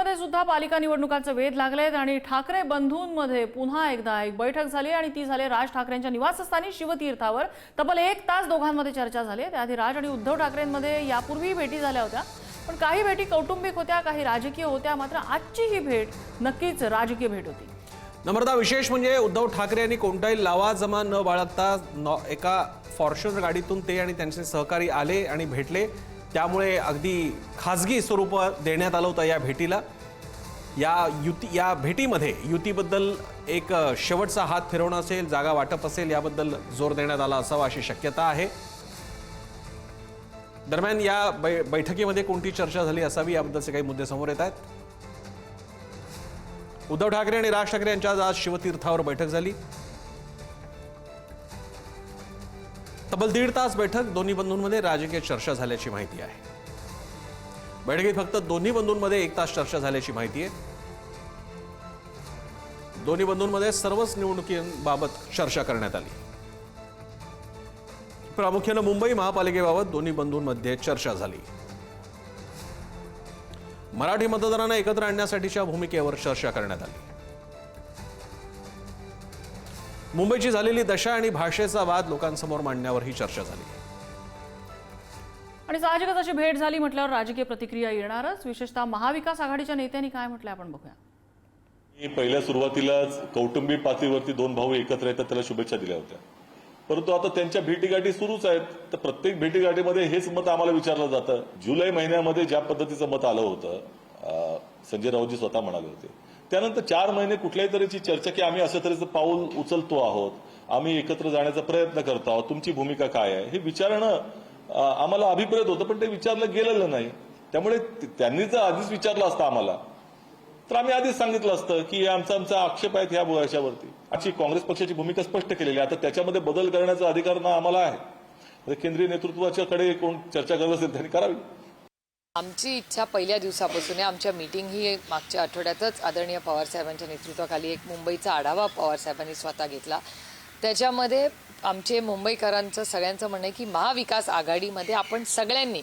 मुंबईमध्ये सुद्धा पालिका निवडणुकांचे वेध लागलेत आणि ठाकरे बंधूंमध्ये पुन्हा एकदा एक बैठक झाली आणि ती झाली राज ठाकरेंच्या निवासस्थानी शिवतीर्थावर. तब्बल एक तास दोघांमध्ये चर्चा झाली. त्याआधी राज आणि उद्धव ठाकरेंमध्ये यापूर्वी भेटी झाल्या होत्या. पण काही भेटी कौटुंबिक होत्या काही राजकीय होत्या. मात्र आजची ही भेट नक्कीच राजकीय भेट होती. नम्रता विशेष म्हणजे उद्धव ठाकरे यांनी कोणताही लावाजमा न बाळगता एका फॉर्च्युनर गाडीतून ते आणि त्यांचे सहकारी आले आणि भेटले. त्यामुळे अगदी खाजगी स्वरूप देण्यात आलं होतं या भेटीला. या युती या भेटीमध्ये युतीबद्दल एक शेवटचा हात फिरवणं असेल जागा वाटप असेल याबद्दल जोर देण्यात आला असावा अशी शक्यता आहे. दरम्यान या बै बैठकीमध्ये कोणती चर्चा झाली असावी याबद्दलचे काही मुद्दे समोर येत आहेत. उद्धव ठाकरे आणि राज ठाकरे यांच्या आज शिवतीर्थावर बैठक झाली. तब्बल दीड तास बैठक दोन्ही बंधूंमध्ये राजकीय चर्चा झाल्याची माहिती आहे. बैठकीत फक्त दोन्ही बंधूंमध्ये एक तास चर्चा झाल्याची माहिती आहे. दोन्ही बंधूंमध्ये सर्वच निवडणुकीबाबत चर्चा करण्यात आली. प्रामुख्यानं मुंबई महापालिकेबाबत दोन्ही बंधूंमध्ये चर्चा झाली. मराठी मतदारांना एकत्र आणण्यासाठीच्या भूमिकेवर चर्चा करण्यात आली. मुंबईची झालेली दशा आणि भाषेचा वाद लोकांसमोर मांडण्यावरही चर्चा झाली. आणि साहजिकच अशी भेट झाली म्हटल्यावर राजकीय प्रतिक्रिया येणारच. विशेषतः महाविकास आघाडीच्या नेत्यांनी काय म्हटलं आपण बघूया. मी पहिल्या सुरुवातीलाच कौटुंबिक पातळीवरती दोन भाऊ एकत्र येतात त्याला शुभेच्छा दिल्या होत्या. परंतु आता त्यांच्या भेटीगाठी सुरूच आहेत. तर प्रत्येक भेटीगाठीमध्ये हेच मत आम्हाला विचारलं जातं. जुलै महिन्यामध्ये ज्या पद्धतीचं मत आलं होतं संजय राऊतजी स्वतः म्हणाले होते. त्यानंतर चार महिने कुठल्याही तऱ्हेची चर्चा की आम्ही अशा तऱ्हेचं पाऊल उचलतो आहोत आम्ही एकत्र जाण्याचा प्रयत्न करतो आहोत तुमची भूमिका काय आहे हे विचारणं आम्हाला अभिप्रेत होतं पण ते विचारलं गेलेलं नाही. त्यामुळे त्यांनी जर आधीच विचारलं असतं आम्हाला. तर आम्ही आधीच सांगितलं असतं की हे आमचा आमचा आक्षेप आहेत ह्या याच्यावरती आजची काँग्रेस पक्षाची भूमिका स्पष्ट केलेली आहे. आता त्याच्यामध्ये बदल करण्याचा अधिकार ना आम्हाला आहे. केंद्रीय नेतृत्वाच्याकडे कोण चर्चा करत असेल त्यांनी करावी. आमची इच्छा पहिल्या दिवसापासून आहे. आमच्या मीटिंग ही मागच्या आठवड्यातच आदरणीय पवारसाहेबांच्या नेतृत्वाखाली एक मुंबईचा आढावा पवारसाहेबांनी स्वतः घेतला. त्याच्यामध्ये आमचे मुंबईकरांचं सगळ्यांचं म्हणणं आहे की महाविकास आघाडीमध्ये आपण सगळ्यांनी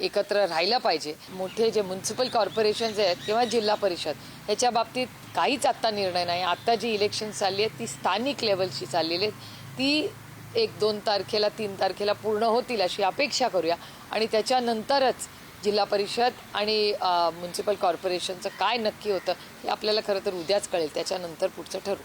एकत्र राहिलं पाहिजे. मोठे जे म्युन्सिपल कॉर्पोरेशन्स आहेत किंवा जिल्हा परिषद ह्याच्या बाबतीत काहीच आत्ता निर्णय नाही. आत्ता जी इलेक्शन चालली आहेत ती स्थानिक लेवलची चाललेली आहेत. ती एक दोन तारखेला तीन तारखेला पूर्ण होतील अशी अपेक्षा करूया. आणि त्याच्यानंतरच जिल्हा परिषद आणि म्युन्सिपल कॉर्पोरेशनचं काय नक्की होतं हे आपल्याला खरं तर उद्याच कळेल. त्याच्यानंतर पुढचं ठरू.